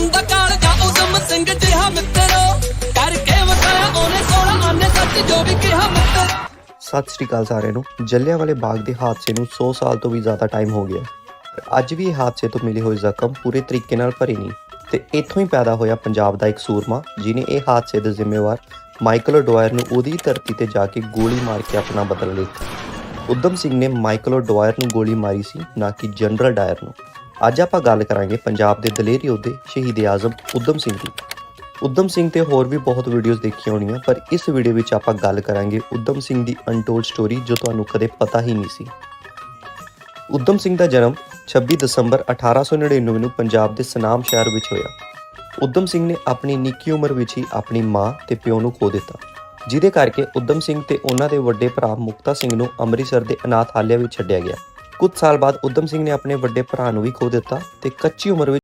ਹੁੰਦਾ ਕਾਲ ਉਦਮ ਸਿੰਘ ਜਿਹਾ ਮਿੱਤਰੋ। ਕਰਕੇ ਵਖਾਇਆ ਉਹਨੇ ਸੋਹਣਾ ਆਨੇ ਸੱਚ ਜੋ ਵੀ ਕਿਹਾ ਮਿੱਤਰ। ਸਤਿ ਸ਼੍ਰੀ ਅਕਾਲ ਸਾਰਿਆਂ ਨੂੰ। ਜੱਲਿਆਂਵਾਲੇ ਬਾਗ ਦੇ ਹਾਦਸੇ ਨੂੰ 100 ਸਾਲ ਤੋਂ ਵੀ ਜ਼ਿਆਦਾ ਟਾਈਮ ਹੋ ਗਿਆ। ਅੱਜ ਵੀ ਇਹ ਹਾਦਸੇ ਤੋਂ ਮਿਲੇ ਹੋਏ ਜ਼ਖਮ ਪੂਰੇ ਤਰੀਕੇ ਨਾਲ ਭਰੇ ਨਹੀਂ ਤੇ ਇੱਥੋਂ ਹੀ ਪੈਦਾ ਹੋਇਆ ਪੰਜਾਬ ਦਾ ਇੱਕ ਸੂਰਮਾ ਜਿਨੇ ਇਹ ਹਾਦਸੇ ਦੇ ਜ਼ਿੰਮੇਵਾਰ ਮਾਈਕਲ ਓਡਵਾਇਰ ਨੂੰ ਉਹਦੀ ਧਰਤੀ ਤੇ ਜਾ ਕੇ ਗੋਲੀ ਮਾਰ ਕੇ ਆਪਣਾ ਬਦਲਾ ਲਿਆ ਉਦਮ ਸਿੰਘ ਨੇ ਮਾਈਕਲ ਓਡਵਾਇਰ ਨੂੰ ਗੋਲੀ ਮਾਰੀ ਸੀ, ਨਾ ਕਿ ਜਨਰਲ ਡਾਇਰ ਨੂੰ। ਅੱਜ ਆਪਾਂ ਗੱਲ ਕਰਾਂਗੇ ਪੰਜਾਬ ਦੇ ਦਲੇਰੀ ਯੋਧੇ ਸ਼ਹੀਦ ਆਜ਼ਮ ਉਦਮ ਸਿੰਘ ਦੀ। ਉਦਮ ਸਿੰਘ ਤੇ ਹੋਰ ਵੀ ਬਹੁਤ ਵੀਡੀਓਜ਼ ਦੇਖੀਆਂ ਹੋਣੀਆਂ, ਪਰ ਇਸ ਵੀਡੀਓ ਵਿੱਚ ਆਪਾਂ ਗੱਲ ਕਰਾਂਗੇ ਉਦਮ ਸਿੰਘ ਦੀ ਅਨਟੋਲਡ ਸਟੋਰੀ ਜੋ ਤੁਹਾਨੂੰ ਕਦੇ ਪਤਾ ਹੀ ਨਹੀਂ ਸੀ। ਉਦਮ ਸਿੰਘ ਦਾ ਜਨਮ 26 ਦਸੰਬਰ 1899 ਨੂੰ ਪੰਜਾਬ ਦੇ ਸਨਾਮ ਸ਼ਹਿਰ ਵਿੱਚ ਹੋਇਆ। ਉਦਮ ਸਿੰਘ ਨੇ ਆਪਣੀ ਨਿੱਕੀ ਉਮਰ ਵਿੱਚ ਹੀ ਆਪਣੀ ਮਾਂ ਤੇ ਪਿਓ ਨੂੰ ਖੋ ਦਿੱਤਾ, ਜਿਹਦੇ ਕਰਕੇ ਉਦਮ ਸਿੰਘ ਤੇ ਉਹਨਾਂ ਦੇ ਵੱਡੇ ਭਰਾ ਮੁਕਤਾ ਸਿੰਘ ਨੂੰ ਅੰਮ੍ਰਿਤਸਰ ਦੇ ਅਨਾਥ ਹਾਲਿਆ ਵਿੱਚ ਛੱਡਿਆ ਗਿਆ। ਕੁਝ ਸਾਲ ਬਾਅਦ ਉਦਮ ਸਿੰਘ ਨੇ ਆਪਣੇ ਵੱਡੇ ਭਰਾ ਨੂੰ ਵੀ ਖੋ ਦਿੱਤਾ ਤੇ ਕੱਚੀ ਉਮਰ ਵਿੱਚ